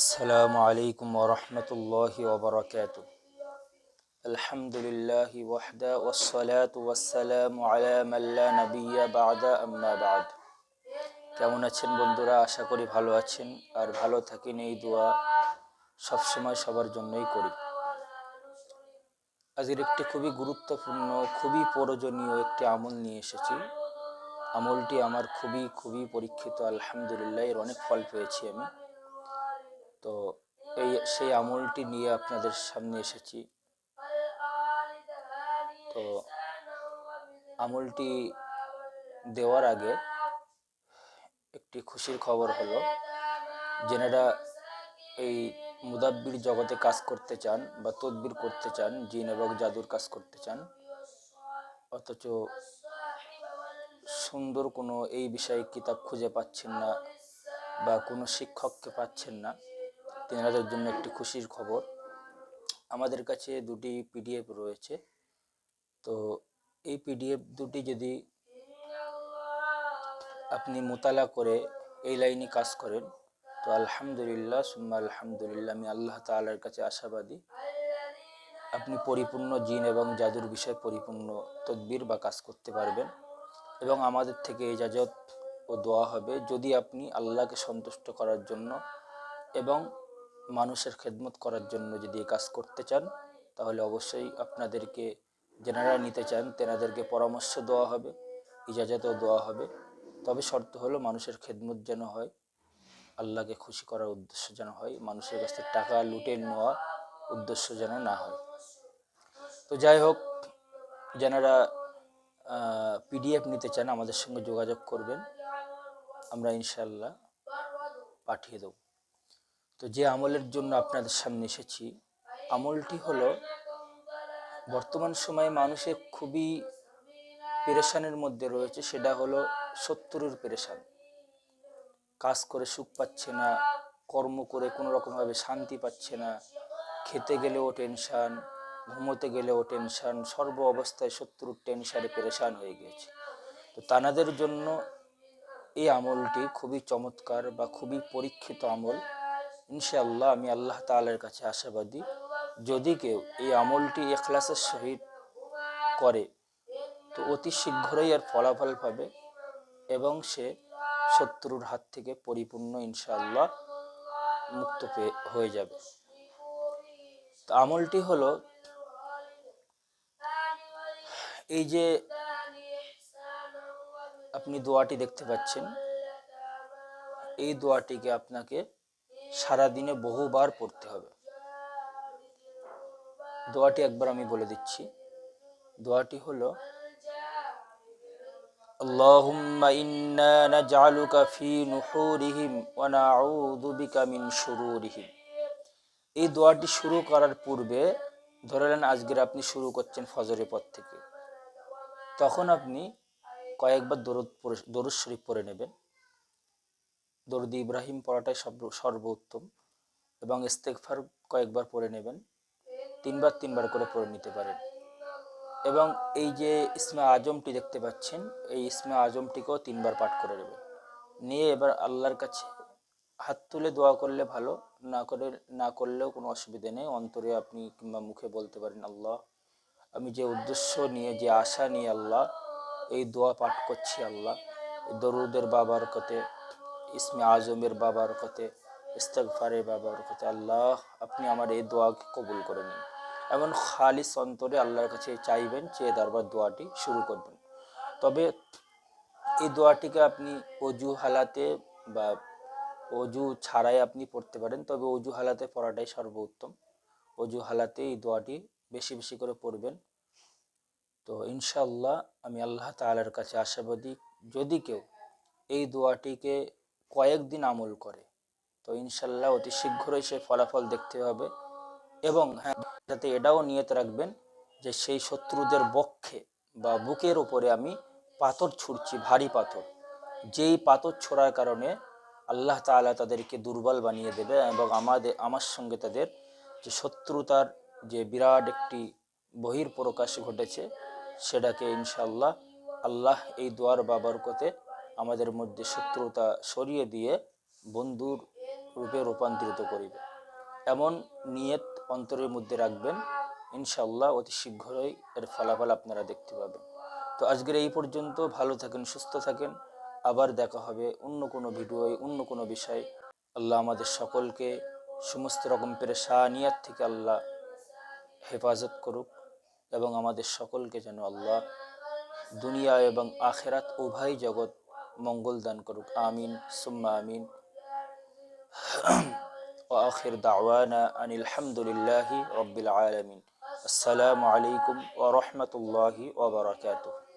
আসসালামু আলাইকুম ওরহমতুল্লাহ ওবরাকাত আলহামদুলিল্লাহ ওয়াহদা ওসালাত ওয়াসালাম আলামাল্লা নবিয়া বাদা আম্মা বাদ কেমন আছেন বন্ধুরা? আশা করি ভালো আছেন। আর ভালো থাকেন এই দোয়া সবসময় সবার জন্যই করি। আজকের একটি খুবই গুরুত্বপূর্ণ, খুবই প্রয়োজনীয় একটি আমল নিয়ে এসেছি। আমলটি আমার খুবই খুবই পরীক্ষিত। আলহামদুলিল্লাহ, এর অনেক ফল পেয়েছি আমি। তো এই সেই আমলটি নিয়ে আপনাদের সামনে এসেছি। তো আমলটি দেওয়ার আগে একটি খুশির খবর হলো, যেনারা এই মুদাব্বির জগতে কাজ করতে চান বা তদবির করতে চান, জিন এবং জাদুর কাজ করতে চান, অথচ সুন্দর কোনো এই বিষয়ে কিতাব খুঁজে পাচ্ছেন না বা কোনো শিক্ষককে পাচ্ছেন না। তেনাদের জন্য একটি খুশির খবর। আমাদের কাছে দুটি পিডিএফ রয়েছে। তো এই পিডিএফ দুটি যদি আপনি মোতালা করে এই লাইনে কাজ করেন, তো আলহামদুলিল্লাহ, সুম্মা আলহামদুলিল্লাহ, আমি আল্লাহ তালার কাছে আশাবাদী। আপনি পরিপূর্ণ জিন এবং জাদুর বিষয়ে পরিপূর্ণ তদবির বা কাজ করতে পারবেন এবং আমাদের থেকে ইজাজত ও দোয়া হবে। যদি আপনি আল্লাহকে সন্তুষ্ট করার জন্য এবং মানুষের খেদমত করার জন্য যদি কাজ করতে চান, তাহলে অবশ্যই আপনাদেরকে যেনারা নিতে চান, তেনাদেরকে পরামর্শ দেওয়া হবে, ইজাজতও দেওয়া হবে। তবে শর্ত হলো মানুষের খেদমত যেন হয়, আল্লাহকে খুশি করার উদ্দেশ্য যেন হয়, মানুষের কাছ থেকে টাকা লুটে নেওয়া উদ্দেশ্য যেন না হয়। তো যাই হোক যেনারা পিডিএফ নিতে চান, আমাদের সঙ্গে যোগাযোগ করবেন। আমরা ইনশাল্লাহ পাঠিয়ে দেব। তো যে আমলের জন্য আপনাদের সামনে এসেছি, আমলটি হলো বর্তমান সময়ে মানুষের খুবই পেরেশানের মধ্যে রয়েছে, সেটা হলো শত্রুর পেরেশান। কাজ করে সুখ পাচ্ছে না, কর্ম করে কোনো রকমভাবে শান্তি পাচ্ছে না, খেতে গেলেও টেনশান, ঘুমোতে গেলেও টেনশান, সর্ব অবস্থায় শত্রুর টেনশানে পেরেশান হয়ে গিয়েছে। তো তানাদের জন্য এই আমলটি খুবই চমৎকার বা খুবই পরীক্ষিত আমল। ইনশাআল্লাহ আমি আল্লাহ তালের কাছে আশাবাদী। যদি কেউ এই আমলটি এখলাসের সহিত করে, তো অতি শীঘ্রই আর ফলাফল পাবে এবং সে শত্রুর হাত থেকে পরিপূর্ণ ইনশাআল্লাহ মুক্ত হয়ে যাবে। তো আমলটি হলো এই যে আপনি দোয়াটি দেখতে পাচ্ছেন। এই দোয়াটিকে আপনাকে সারাদিনে বহুবার পড়তে হবে দোয়াটি একবার আমি বলে দিচ্ছি দোয়াটি হলো اللهم إنا نجعلك في نحورهم ونعوذ بك من شرورهم এই দোয়াটি শুরু করার পূর্বে ধরে নেন আজকের আপনি শুরু করছেন ফজরের পর থেকে তখন আপনি কয়েকবার দরুদ দরুদ শরীফ পড়ে নেবেন দরুদ ইব্রাহিম পড়াটাই সর্বোত্তম এবং ইস্তেকফার কয়েকবার পড়ে নেবেন, তিনবার তিনবার করে পড়ে নিতে পারেন। এবং এই যে ইসমা আজমটি দেখতে পাচ্ছেন, এই ইসমা আজমটিকেও তিনবার পাঠ করে নেবেন। নিয়ে এবার আল্লাহর কাছে হাত তুলে দোয়া করলে ভালো, না করে, না করলেও কোনো অসুবিধে নেই। অন্তরে আপনি কিংবা মুখে বলতে পারেন, আল্লাহ, আমি যে উদ্দেশ্য নিয়ে, যে আশা নিয়ে আল্লাহ, এই দোয়া পাঠ করছি আল্লাহ দরুদের বাবার কতে ইসমে আজমের বাবার কতে ইস্তফারের বাবার কতে আল্লাহ আপনি আমার এই দোয়াকে কবুল করে নিন। এমন খালিস অন্তরে আল্লাহর কাছে চাইবেন চেয়ে দরবার দোয়াটি শুরু করবেন। তবে এই দোয়াটিকে আপনি অজু হালাতে বা অজু ছাড়াই আপনি পড়তে পারেন। তবে অজু হালাতে পড়াটাই সর্বোত্তম। অজু হালাতে এই দোয়াটি বেশি বেশি করে পড়বেন। তো ইনশাল্লাহ আমি আল্লাহ তালার কাছে আশাবাদী, যদি কেউ এই দোয়াটিকে কয়েকদিন আমল করে। তো ইনশাল্লাহ অতি শীঘ্রই সে ফলাফল দেখতে হবে। এবং হ্যাঁ যাতে এটাও নিয়ত রাখবেন যে সেই শত্রুদের বক্ষে বা বুকের উপরে আমি পাথর ছুড়ছি, ভারী পাথর। যেই পাথর ছোড়ার কারণে আল্লাহ তালা তাদেরকে দুর্বল বানিয়ে দেবে এবং আমাদের আমার সঙ্গে তাদের যে শত্রুতার যে বিরাট একটি বহির প্রকাশ ঘটেছে, সেটাকে ইনশাল্লাহ আল্লাহ এই দোয়ার বাবরকতে আমাদের মধ্যে শত্রুতা সরিয়ে দিয়ে বন্ধুর রূপে রূপান্তরিত করিবে। এমন নিয়ত অন্তরের মধ্যে রাখবেন ইনশাল্লাহ অতি শীঘ্রই এর ফলাফল আপনারা দেখতে পাবেন। তো আজকের এই পর্যন্ত, ভালো থাকেন, সুস্থ থাকেন। আবার দেখা হবে অন্য কোনো ভিডিওয়, অন্য কোনো বিষয়। আল্লাহ আমাদের সকলকে সমস্ত রকম পেরেশানিয়াত থেকে আল্লাহ হেফাজত করুক এবং আমাদের সকলকে যেন আল্লাহ দুনিয়া এবং আখেরাত উভয় জগৎ মঙ্গল দান করুক আমিন সুম্মা আমিন وآخر دعوانا أن الحمد لله رب العالمين السلام عليكم ورحمة الله وبركاته